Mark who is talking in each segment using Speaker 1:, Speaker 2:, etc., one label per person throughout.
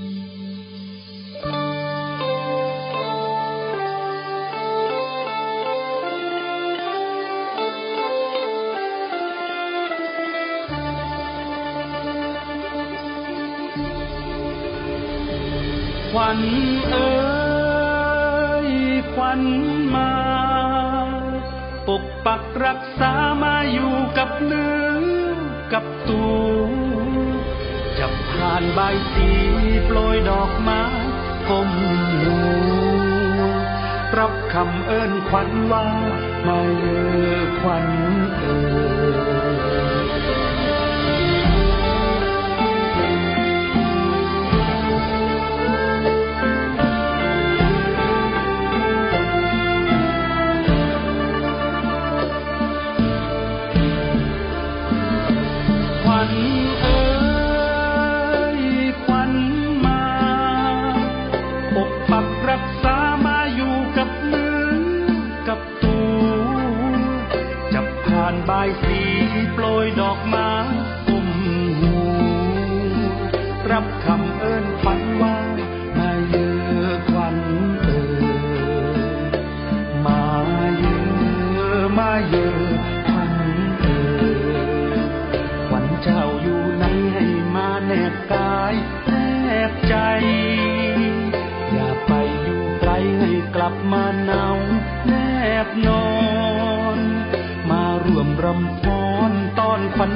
Speaker 1: ขวัญเอ๋ยขวัญมา ปกปักรักษามาอยู่กับเนื้อานใบสีโปรยดอกไม้ก้มหัวรับคำเอิ้นขวัญว่ามาเยอขวัญเอ๋ยขวัญเอ เยอขวัญเอ๋ขวัญเจ้าอยู่ไหนให้มาแนบกายแนบใจ อย่าไปอยู่ไกลให้กลับมาเนาแนบนอน มาร่วมรำพรตอนขวัญ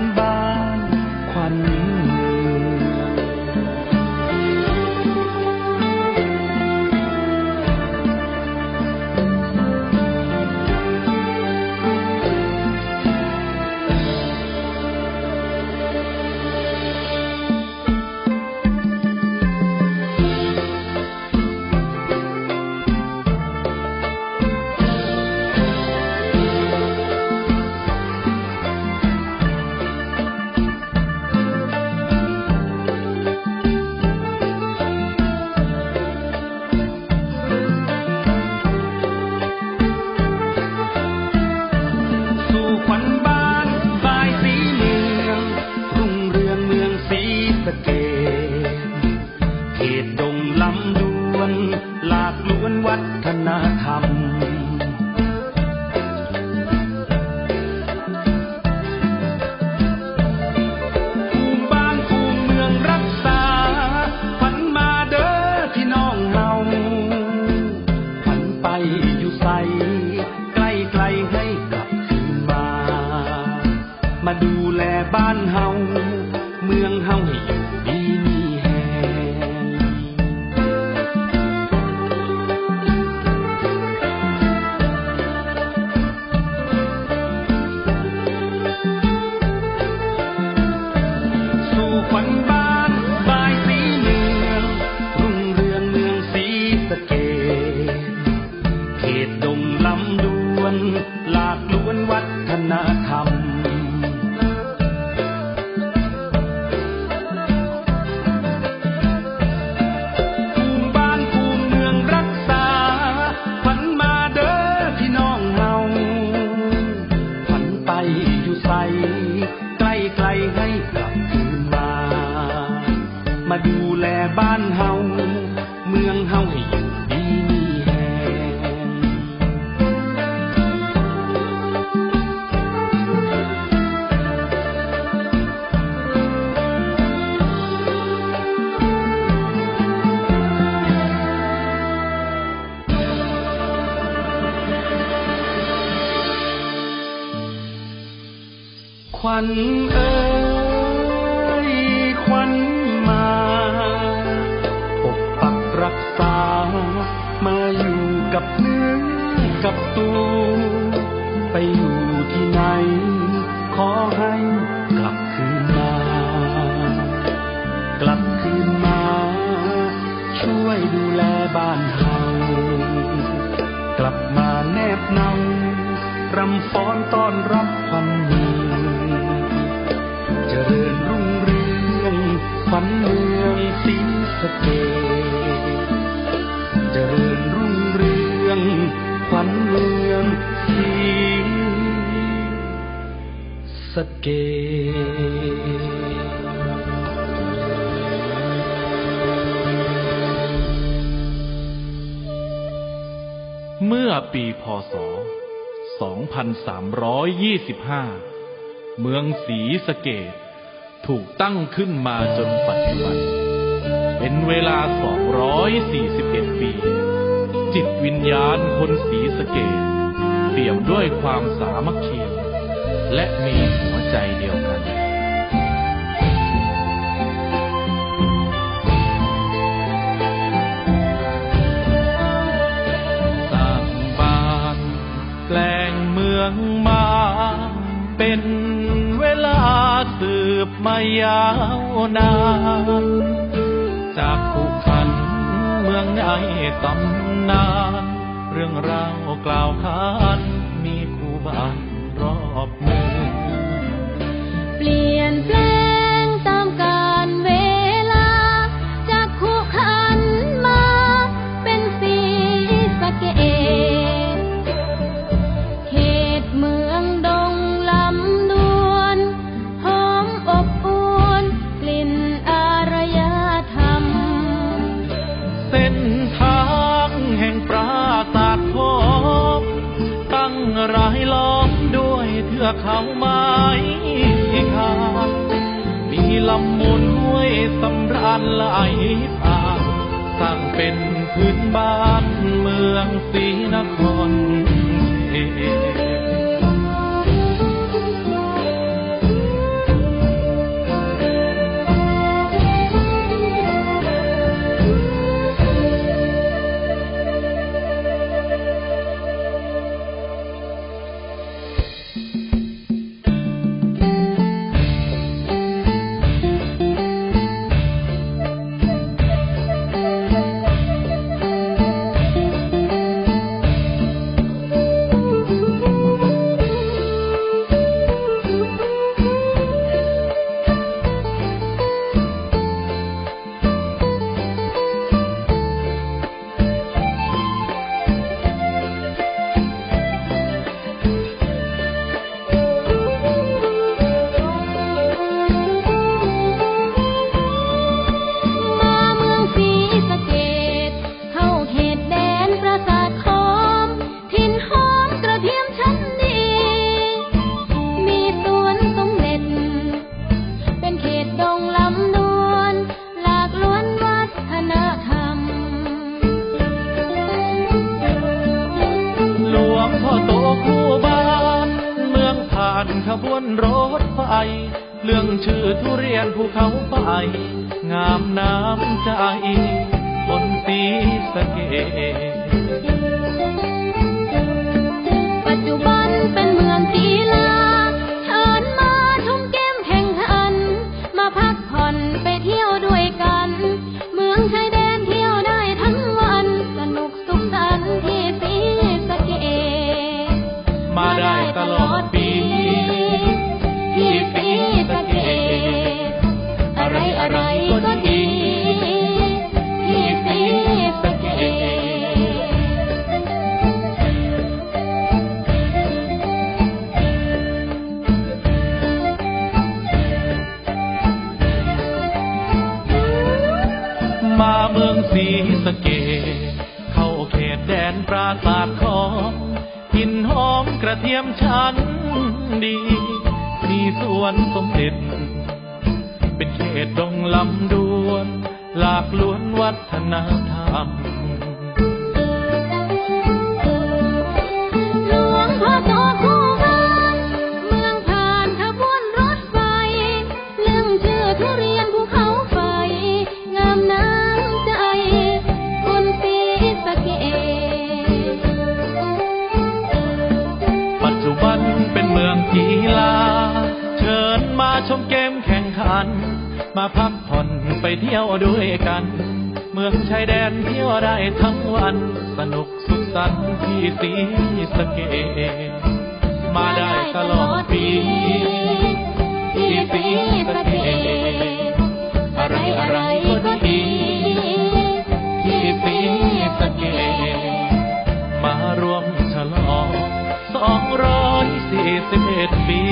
Speaker 1: บ้านเฮา เมืองเฮาให้อยู่ดีมีแฮงขวัญเอ๋ยขวัญ ไหน ขอให้กลับคืนมา กลับคืนมา ช่วยดูแลบ้านเฮากลับมาแนบเนารำฟ้อนต้อนรับวัญเมืองเจริญรุ่งเรืองขวัญเมืองสีสเกษ สเกเมื่อ
Speaker 2: ปีพศ 2325 เมืองศรีสะเกดถูกตั้งขึ้นมาจนปัจจุบัน เป็นเวลา 241 ปี จิตวิญญาณคนศรีสะเกดเปี่ยมด้วยความสามัคคี และมีหัวใจเดียวกัน สร้างบ้านแปลงเมืองมา เป็นเวลาสืบมายาวนาน จากขุขันเมืองใหญ่ตำนาน เรื่องราวกล่าวขานมีคู่บ้าน
Speaker 3: สำรา
Speaker 2: ญไหลผ่านสร้างเป็นพื้นบ้านเมืองศรีนครเข บวนรถไฟเรื่องชื่อทุเรียนภูเขาไฟงามน้ำใจบนสีสะเก
Speaker 3: ปัจจุบันเป็นเมืองกีฬา ปรา
Speaker 2: สาทของหินหอมกระเทียมชั้นดี มีสวนสมเด็จ เป็นเขตดงลำดวน หลากล้วนวัฒนธรรม
Speaker 3: มา
Speaker 2: พักผ่อนไปเที่ยวด้วยกัน เมืองชายแดนเที่ยวได้ทั้งวัน สนุกสุขสันต์ที่สีสเกมาได้ตลอดปีที่สีสเกอะไรอะไรก็ดีที่สีสเกมารวมฉลองสองร้อยสี่สิบเอ็ดปี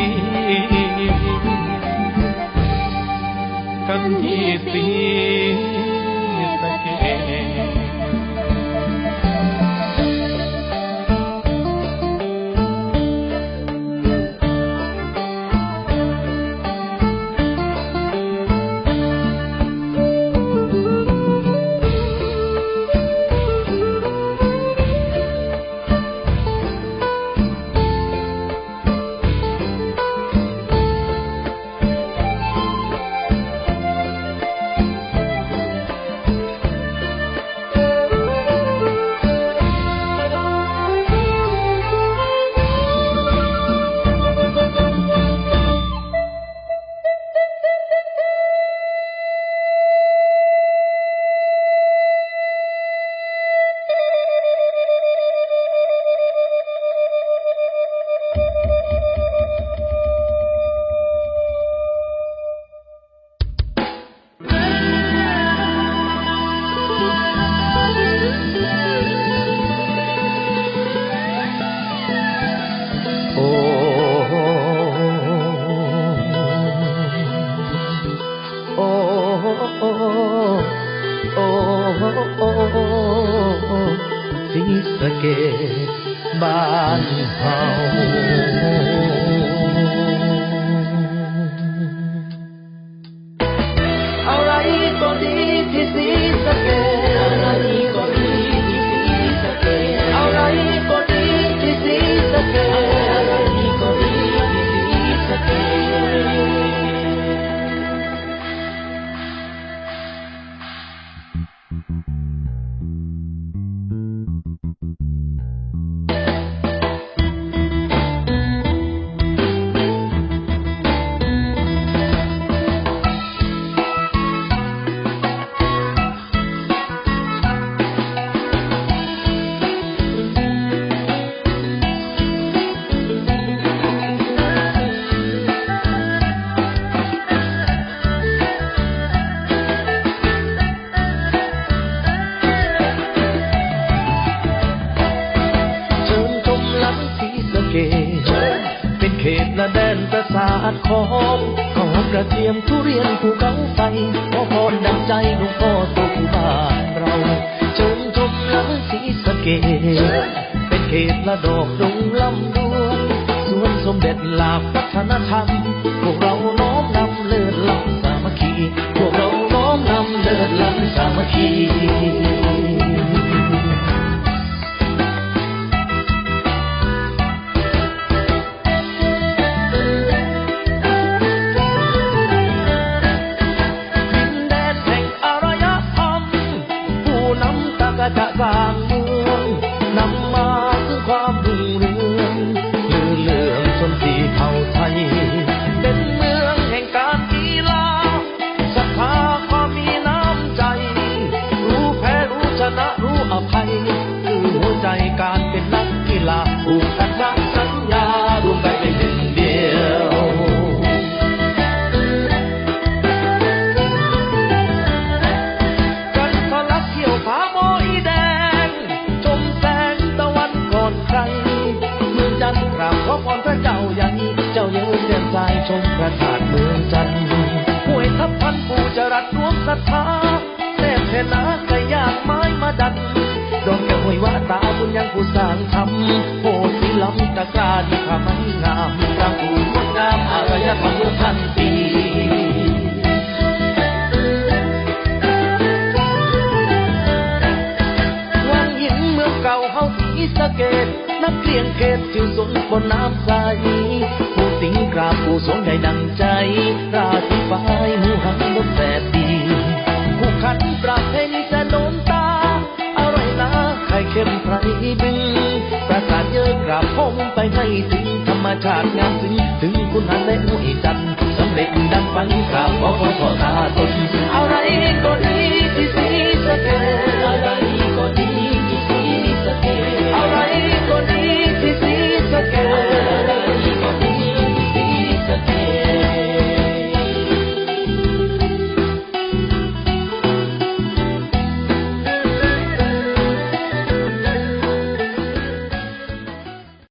Speaker 2: กันที่สี เก
Speaker 4: เป็นเขตละดอกดงลำดวนสวนสมเด็จลาพัฒนธรรม พวกเราน้อมนำเลิศลำสามัคคี พวกเราน้อมนำเลิศลำสามัคคี มประ ชาติงานสิถึงคุณหันได้อุ้ยจันสำเร็จดังฝันกราบขอพรขอตาตนอะไรก็ได้